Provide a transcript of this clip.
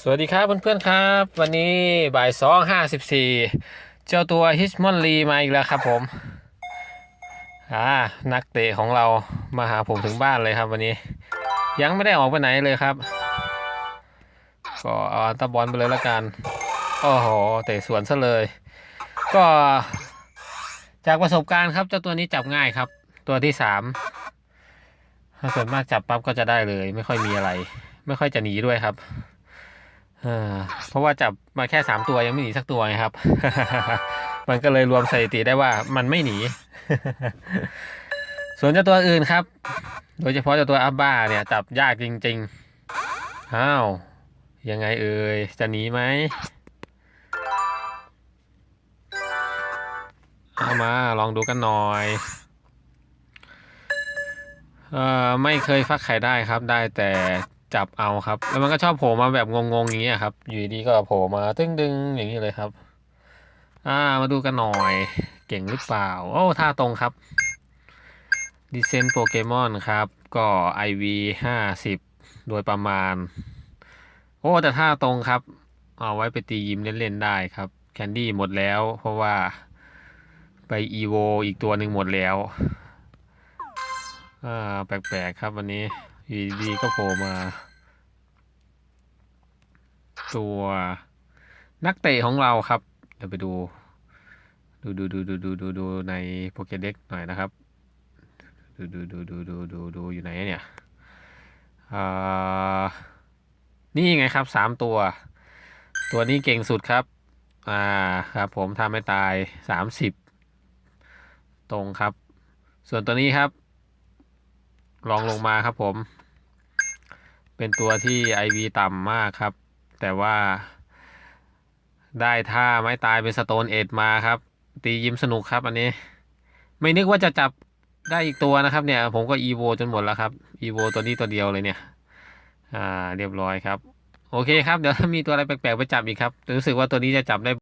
สวัสดีครับเพื่อนๆครับ วันนี้บ่ายสองห้าสิบสี่เจ้าตัวฮิชมอนลีมาอีกแล้วครับผมอ่านักเตะของเรามาหาผมถึงบ้านเลยครับวันนี้ ยังไม่ได้ออกไปไหนเลยครับ ก็เอาตะบอลไปเลยละกันโอ้โหเตะสวนซะเลย ก็จากประสบการณ์ครับเจ้าตัวนี้จับง่ายครับ ตัวที่สามถ้าส่วนมากจับปั๊บก็จะได้เลย ไม่ค่อยมีอะไร ไม่ค่อยจะหนีด้วยครับ เออเพราะว่าจับมาแค่สามตัวยังไม่หนีสักตัวไงครับ มันก็เลยรวมสถิติได้ว่ามันไม่หนี ส่วนเจ้าตัวอื่นครับ โดยเฉพาะเจ้าตัวอับบ้าเนี่ยจับยากจริงๆอ้าวยังไงเอ่ยจะหนีไหมเอามาลองดูกันหน่อย เอ่อไม่เคยฟักไข่ได้ครับได้แต่ จับเอาครับ แล้วมันก็ชอบโผล่มาแบบงงๆอย่างเงี้ยครับ อยู่ดีก็โผล่มาตึ้งดึงอย่างนี้เลยครับ อ่ามาดูกันหน่อย เก่งหรือเปล่า โอ้ท่าตรงครับดิเซนโปเกมอนครับ ก็ IV ห้าสิบโดยประมาณ โอ้ แต่ท่าตรงครับ เอาไว้ไปตียิมเล่น ๆ ได้ครับ แคนดี้หมดแล้ว เพราะว่าไปอีโวอีกตัวหนึ่งหมดแล้ว อ่า แปลก ๆ ครับวันนี้ อยู่ดีก็โผล่มา ตัวนักเตะของเราครับ เดี๋ยวไปดู ดูดูดูดูดูดูดูในโปเกเด็กหน่อยนะครับ ดูดูดูดูดูดูดูอยู่ไหนเนี่ยอ่านี่ไงครับสามตัว ตัวนี้เก่งสุดครับ อ่าครับผมทำไม่ตายสามสิบตรงครับ ส่วนตัวนี้ครับ ลองลงมาครับผม เป็นตัวที่ IV ต่ำมากครับ แต่ว่า ได้ท่าไม้ตายเป็นสโตนเอ็ดมาครับ ตียิ้มสนุกครับอันนี้ ไม่นึกว่าจะจับได้อีกตัวนะครับเนี่ย ผมก็อีโวจนหมดแล้วครับอีโวตัวนี้ตัวเดียวเลยเนี่ย อ่า เรียบร้อยครับ โอเคครับ เดี๋ยวถ้ามีตัวอะไรแปลกๆไปจับอีกครับ รู้สึกว่าตัวนี้จะจับได้